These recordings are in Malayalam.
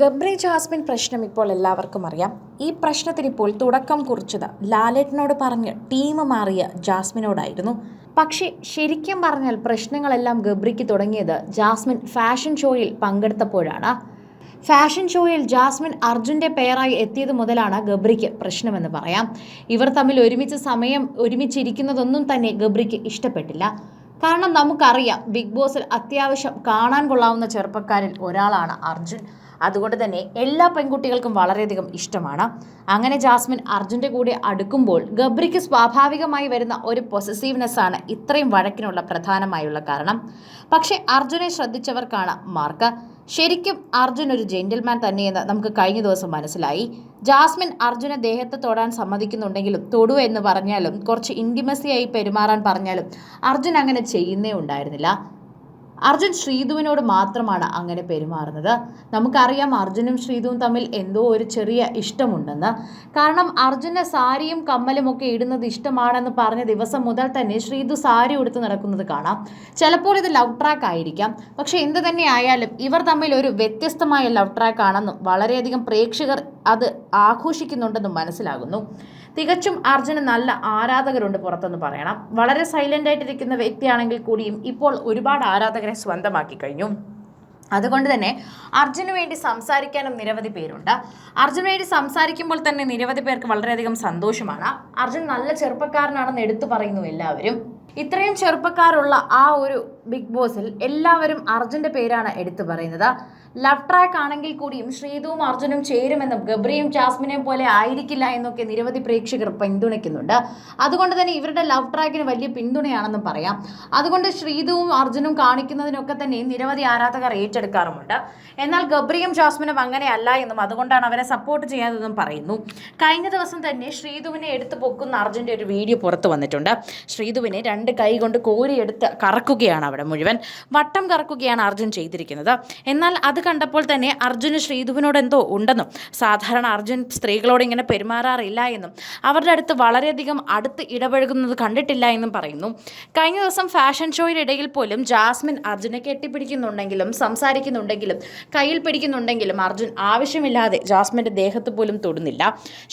ഗബ്രി ജാസ്മിൻ പ്രശ്നം ഇപ്പോൾ എല്ലാവർക്കും അറിയാം. ഈ പ്രശ്നത്തിന് ഇപ്പോൾ തുടക്കം കുറിച്ചത് ലാലേട്ടനോട് പറഞ്ഞ് ടീം മാറിയ ജാസ്മിനോടായിരുന്നു. പക്ഷേ ശരിക്കും പറഞ്ഞാൽ പ്രശ്നങ്ങളെല്ലാം ഗബ്രിക്ക് തുടങ്ങിയത് ജാസ്മിൻ ഫാഷൻ ഷോയിൽ പങ്കെടുത്തപ്പോഴാണ്. ഫാഷൻ ഷോയിൽ ജാസ്മിൻ അർജുന്റെ പേരായി എത്തിയത് മുതലാണ് ഗബ്രിക്ക് പ്രശ്നമെന്ന് പറയാം. ഇവർ തമ്മിൽ ഒരുമിച്ച് സമയം ഒരുമിച്ചിരിക്കുന്നതൊന്നും തന്നെ ഗബ്രിക്ക് ഇഷ്ടപ്പെട്ടില്ല. കാരണം നമുക്കറിയാം ബിഗ് ബോസിൽ അത്യാവശ്യം കാണാൻ കൊള്ളാവുന്ന ചെറുപ്പക്കാരിൽ ഒരാളാണ് അർജുൻ. അതുകൊണ്ട് തന്നെ എല്ലാ പെൺകുട്ടികൾക്കും വളരെയധികം ഇഷ്ടമാണ്. അങ്ങനെ ജാസ്മിൻ അർജുന്റെ കൂടെ അടുക്കുമ്പോൾ ഗബ്രിക്ക് സ്വാഭാവികമായി വരുന്ന ഒരു പൊസസീവ്നെസ് ആണ് ഇത്രയും വഴക്കിനുള്ള പ്രധാനമായുള്ള കാരണം. പക്ഷേ അർജുനെ ശ്രദ്ധിച്ചവർക്കാണ് മാർക്ക്. ശരിക്കും അർജുൻ ഒരു ജെന്റിൽമാൻ തന്നെയെന്ന് നമുക്ക് കഴിഞ്ഞ ദിവസം മനസ്സിലായി. ജാസ്മിൻ അർജുനെ ദേഹത്ത് തൊടാൻ സമ്മതിക്കുന്നുണ്ടെങ്കിലും തൊടു എന്ന് പറഞ്ഞാലും കുറച്ച് ഇന്റിമസിയായി പെരുമാറാൻ പറഞ്ഞാലും അർജുൻ അങ്ങനെ ചെയ്യുന്നേ ഉണ്ടായിരുന്നില്ല. അർജുൻ ശ്രീധുവിനോട് മാത്രമാണ് അങ്ങനെ പെരുമാറുന്നത്. നമുക്കറിയാം അർജുനും ശ്രീധുവും തമ്മിൽ എന്തോ ഒരു ചെറിയ ഇഷ്ടമുണ്ടെന്ന്. കാരണം അർജുന് സാരിയും കമ്മലും ഒക്കെ ഇടുന്നത് ഇഷ്ടമാണെന്ന് പറഞ്ഞ ദിവസം മുതൽ തന്നെ ശ്രീധു സാരി ഉടുത്ത് നടക്കുന്നത് കാണാം. ചിലപ്പോൾ ഇത് ലവ് ട്രാക്ക് ആയിരിക്കാം. പക്ഷെ എന്ത് തന്നെ ആയാലും ഇവർ തമ്മിൽ ഒരു വ്യത്യസ്തമായ ലവ് ട്രാക്ക് ആണെന്നും വളരെയധികം പ്രേക്ഷകർ അത് ആഘോഷിക്കുന്നുണ്ടെന്ന് മനസ്സിലാകുന്നു. തികച്ചും അർജുന് നല്ല ആരാധകരുണ്ട് പുറത്തെന്ന് പറയണം. വളരെ സൈലന്റ് ആയിട്ടിരിക്കുന്ന വ്യക്തിയാണെങ്കിൽ കൂടിയും ഇപ്പോൾ ഒരുപാട് ആരാധകരെ സ്വന്തമാക്കി കഴിഞ്ഞു. അതുകൊണ്ട് തന്നെ അർജുന് വേണ്ടി സംസാരിക്കാനും നിരവധി പേരുണ്ട്. അർജുന് വേണ്ടി സംസാരിക്കുമ്പോൾ തന്നെ നിരവധി പേർക്ക് വളരെയധികം സന്തോഷമാണ്. അർജുൻ നല്ല ചെറുപ്പക്കാരനാണെന്ന് എടുത്തു പറയുന്നു എല്ലാവരും. ഇത്രയും ചെറുപ്പക്കാരുള്ള ആ ഒരു ബിഗ് ബോസിൽ എല്ലാവരും അർജുന്റെ പേരാണ് എടുത്തു പറയുന്നത്. ലവ് ട്രാക്ക് ആണെങ്കിൽ കൂടിയും ശ്രീതുവും അർജുനും ചേരുമെന്നും ഗബ്രിയും ജാസ്മിനെയും പോലെ ആയിരിക്കില്ല എന്നൊക്കെ നിരവധി പ്രേക്ഷകർ പിന്തുണയ്ക്കുന്നുണ്ട്. അതുകൊണ്ട് തന്നെ ഇവരുടെ ലവ് ട്രാക്കിന് വലിയ പിന്തുണയാണെന്നും പറയാം. അതുകൊണ്ട് ശ്രീതുവും അർജുനും കാണിക്കുന്നതിനൊക്കെ തന്നെ നിരവധി ആരാധകർ ഏറ്റെടുക്കാറുമുണ്ട്. എന്നാൽ ഗബ്രിയും ജാസ്മിനും അങ്ങനെയല്ല എന്നും അതുകൊണ്ടാണ് അവരെ സപ്പോർട്ട് ചെയ്യാതെന്നും പറയുന്നു. കഴിഞ്ഞ ദിവസം തന്നെ ശ്രീതുവിനെ എടുത്തു പൊക്കുന്ന അർജുന്റെ ഒരു വീഡിയോ പുറത്തു വന്നിട്ടുണ്ട്. ശ്രീതുവിനെ രണ്ട് കൈ കൊണ്ട് കോരിയെടുത്ത് കറക്കുകയാണ് അവിടെ മുഴുവൻ വട്ടം കറക്കുകയാണ് അർജുൻ ചെയ്തിരിക്കുന്നത്. എന്നാൽ അത് കണ്ടപ്പോൾ തന്നെ അർജുന് ശ്രീധുവിനോട് എന്തോ ഉണ്ടെന്നും സാധാരണ അർജുൻ സ്ത്രീകളോട് ഇങ്ങനെ പെരുമാറാറില്ല എന്നും അവരുടെ അടുത്ത് വളരെയധികം അടുത്ത് ഇടപഴകുന്നത് കണ്ടിട്ടില്ല എന്നും പറയുന്നു. കഴിഞ്ഞ ദിവസം ഫാഷൻ ഷോയിലിടയിൽ പോലും ജാസ്മിൻ അർജുനെ കെട്ടിപ്പിടിക്കുന്നുണ്ടെങ്കിലും സംസാരിക്കുന്നുണ്ടെങ്കിലും കയ്യിൽ പിടിക്കുന്നുണ്ടെങ്കിലും അർജുൻ ആവശ്യമില്ലാതെ ജാസ്മിന്റെ ദേഹത്ത് പോലും തൊടുന്നില്ല.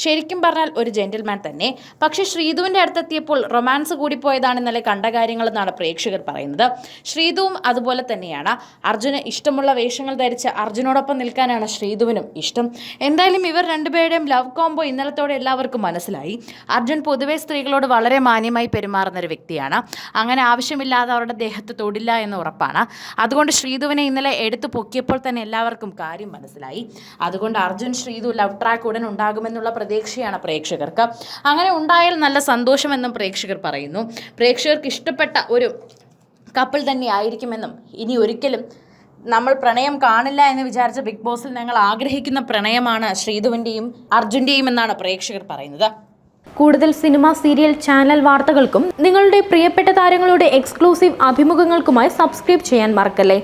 ശരിക്കും പറഞ്ഞാൽ ഒരു ജെന്റിൽമാൻ തന്നെ. പക്ഷേ ശ്രീധുവിന്റെ അടുത്തെത്തിയപ്പോൾ റൊമാൻസ് കൂടിപ്പോയതാണ് ഇന്നലെ കണ്ട കാര്യങ്ങളെന്നാണ് പ്രേക്ഷകർ പറയുന്നത്. ശ്രീധുവും അതുപോലെ തന്നെയാണ്. അർജുന് ഇഷ്ടമുള്ള വേഷങ്ങൾ ധരിച്ച് അർജുനോടൊപ്പം നിൽക്കാനാണ് ശ്രീധുവിനും ഇഷ്ടം. എന്തായാലും ഇവർ രണ്ടുപേരുടെയും ലവ് കോംബോ ഇന്നലത്തോടെ എല്ലാവർക്കും മനസ്സിലായി. അർജുൻ പൊതുവെ സ്ത്രീകളോട് വളരെ മാന്യമായി പെരുമാറുന്ന ഒരു വ്യക്തിയാണ്. അങ്ങനെ ആവശ്യമില്ലാതെ അവരുടെ ദേഹത്ത് തൊടില്ല എന്ന് ഉറപ്പാണ്. അതുകൊണ്ട് ശ്രീധുവിനെ ഇന്നലെ എടുത്തു പൊക്കിയപ്പോൾ തന്നെ എല്ലാവർക്കും കാര്യം മനസ്സിലായി. അതുകൊണ്ട് അർജുൻ ശ്രീധു ലവ് ട്രാക്ക് ഉടൻ ഉണ്ടാകുമെന്നുള്ള പ്രതീക്ഷയാണ് പ്രേക്ഷകർക്ക്. അങ്ങനെ ഉണ്ടായാൽ നല്ല സന്തോഷമെന്നും പ്രേക്ഷകർ പറയുന്നു. പ്രേക്ഷകർക്ക് ഇഷ്ടപ്പെട്ട ഒരു കപ്പിൾ തന്നെ ആയിരിക്കുമെന്നും ഇനി ഒരിക്കലും നമ്മൾ പ്രണയം കാണില്ല എന്ന് വിചാരിച്ച ബിഗ് ബോസിൽ ഞങ്ങൾ ആഗ്രഹിക്കുന്ന പ്രണയമാണ് ശ്രീധുവിന്റെയും അർജുന്റെയും എന്നാണ് പ്രേക്ഷകർ പറയുന്നത്. കൂടുതൽ സിനിമ സീരിയൽ ചാനൽ വാർത്തകൾക്കും നിങ്ങളുടെ പ്രിയപ്പെട്ട താരങ്ങളുടെ എക്സ്ക്ലൂസീവ് അഭിമുഖങ്ങൾക്കുമായി സബ്സ്ക്രൈബ് ചെയ്യാൻ മറക്കല്ലേ?